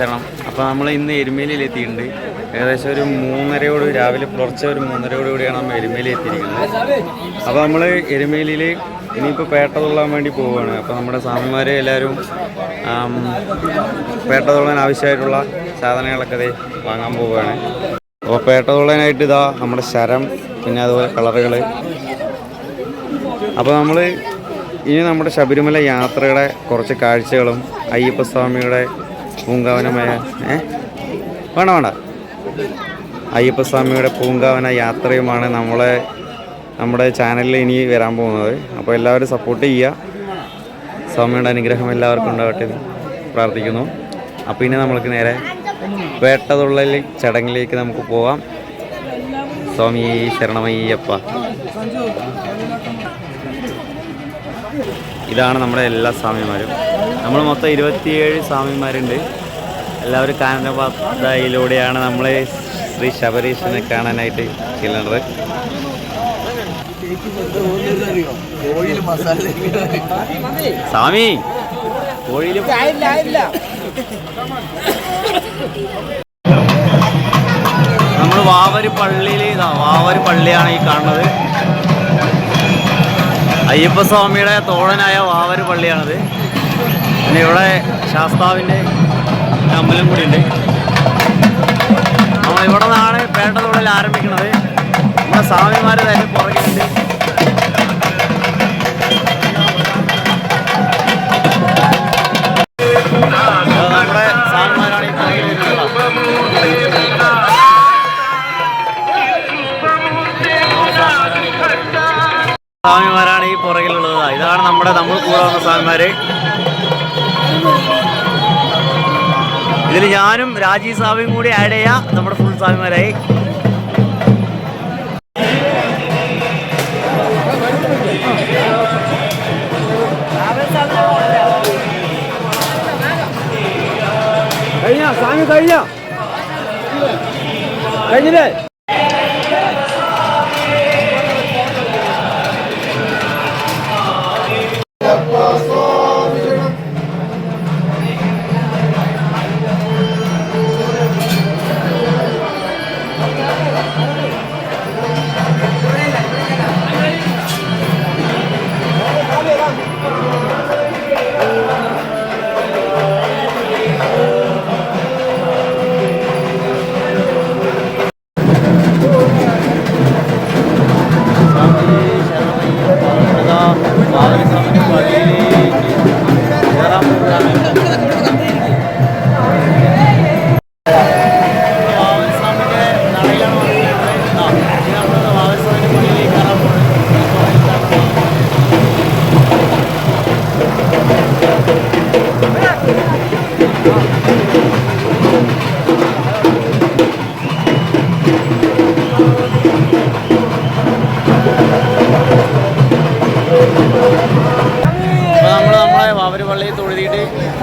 ശരണം അപ്പോൾ നമ്മൾ ഇന്ന് എരുമേലിയിൽ എത്തിയിട്ടുണ്ട്. ഏകദേശം ഒരു മൂന്നരയോട് രാവിലെ പുലർച്ചെ ഒരു മൂന്നരയോട് കൂടിയാണ് നമ്മൾ എരുമേലി എത്തിയിരിക്കുന്നത്. അപ്പോൾ നമ്മൾ എരുമേലിയിൽ ഇനിയിപ്പോൾ പേട്ട തൊള്ളാൻ വേണ്ടി പോവുകയാണ് അപ്പോൾ നമ്മുടെ സ്വാമിമാരെ എല്ലാവരും പേട്ട തൊള്ളാൻ ആവശ്യമായിട്ടുള്ള സാധനങ്ങളൊക്കെ വാങ്ങാൻ പോവുകയാണ് അപ്പോൾ പേട്ട തൊള്ളാനായിട്ട് ഇതാ നമ്മുടെ ശരം പിന്നെ അതുപോലെ കളറുകൾ അപ്പോൾ നമ്മൾ ഇനി നമ്മുടെ ശബരിമല യാത്രയുടെ കുറച്ച് കാഴ്ചകളും അയ്യപ്പസ്വാമിയുടെ പൂങ്കാവനമായ ഏ? വേണ്ട വേണ്ട. അയ്യപ്പസ്വാമിയുടെ പൂങ്കാവന യാത്രയുമാണ് നമ്മളെ നമ്മുടെ ചാനലിൽ ഇനി വരാൻ പോകുന്നത്. അപ്പോൾ എല്ലാവരും സപ്പോർട്ട് ചെയ്യുക. സ്വാമിയുടെ അനുഗ്രഹം എല്ലാവർക്കും ഉണ്ടാവട്ടെ പ്രാർത്ഥിക്കുന്നു. അപ്പോൾ ഇനി നമ്മൾക്ക് നേരെ വേട്ടതുള്ളൽ ചടങ്ങിലേക്ക് നമുക്ക് പോവാം. സ്വാമി ശരണമയ്യപ്പ. ഇതാണ് നമ്മുടെ എല്ലാ സ്വാമിമാരും. നമ്മൾ മൊത്തം ഇരുപത്തിയേഴ് സ്വാമിമാരുണ്ട്. എല്ലാവരും കാനനപാതയിലൂടെയാണ് നമ്മൾ ശ്രീ ശബരീശനെ കാണാനായിട്ട് ചെല്ലുന്നത്. സ്വാമി നമ്മൾ വാവരി പള്ളിയിൽ വാവര് പള്ളിയാണ് ഈ കാണുന്നത്. അയ്യപ്പസ്വാമിയുടെ തോഴനായ വാവരി പള്ളിയാണിത്. പിന്നെ ഇവിടെ ശാസ്താവിന്റെ അമ്പലം കൂടി ഉണ്ട്. നമ്മൾ ഇവിടെ നിന്നാണ് പേട്ട തൊഴിൽ ആരംഭിക്കുന്നത്. നമ്മുടെ സ്വാമിമാർ തന്നെ പുറകിലുണ്ട്. സ്വാമിമാരാണ് ഈ പുറകിലുള്ളത്. ഇതാണ് നമ്മുടെ നമ്മൾ കൂടെ വന്ന സ്വാമിമാര്. ഇതിൽ ഞാനും രാജീവ് സ്വാമിയും കൂടി ആഡ് ചെയ്യാം. നമ്മുടെ ഫുൾ സ്വാമിമാരായി കഴിഞ്ഞ? സ്വാമി കഴിഞ്ഞ? കഴിഞ്ഞില്ലേ?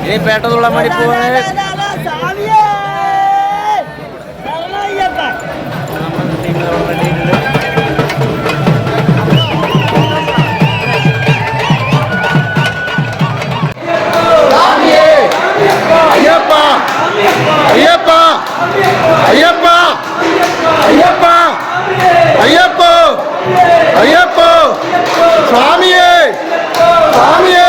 ഇനി പേട്ട തുള്ളാൻ വേണ്ടി പോകുന്നത് നമ്മുടെ ടീമിൽ അവിടെ റെഡിയായിട്ടുണ്ട് അയ്യപ്പ അയ്യപ്പ അയ്യപ്പ അയ്യപ്പ അയ്യപ്പ അയ്യപ്പ സ്വാമിയേ സ്വാമിയേ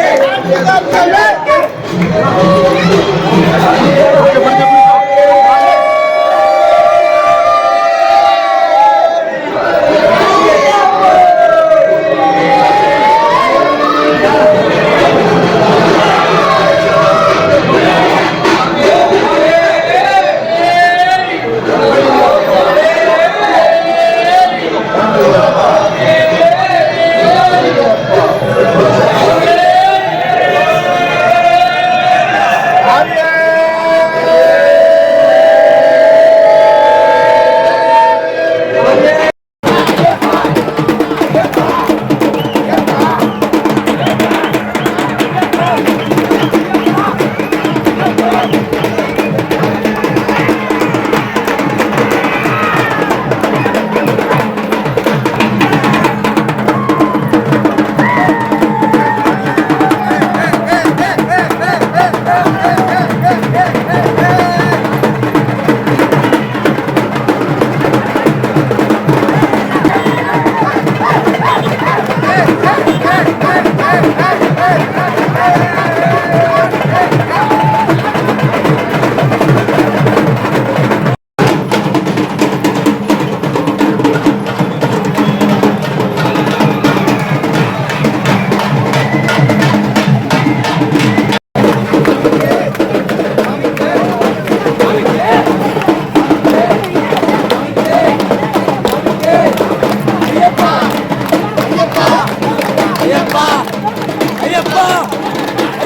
¡Dale! ¡Dale!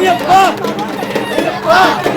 Ele é pá! Ele!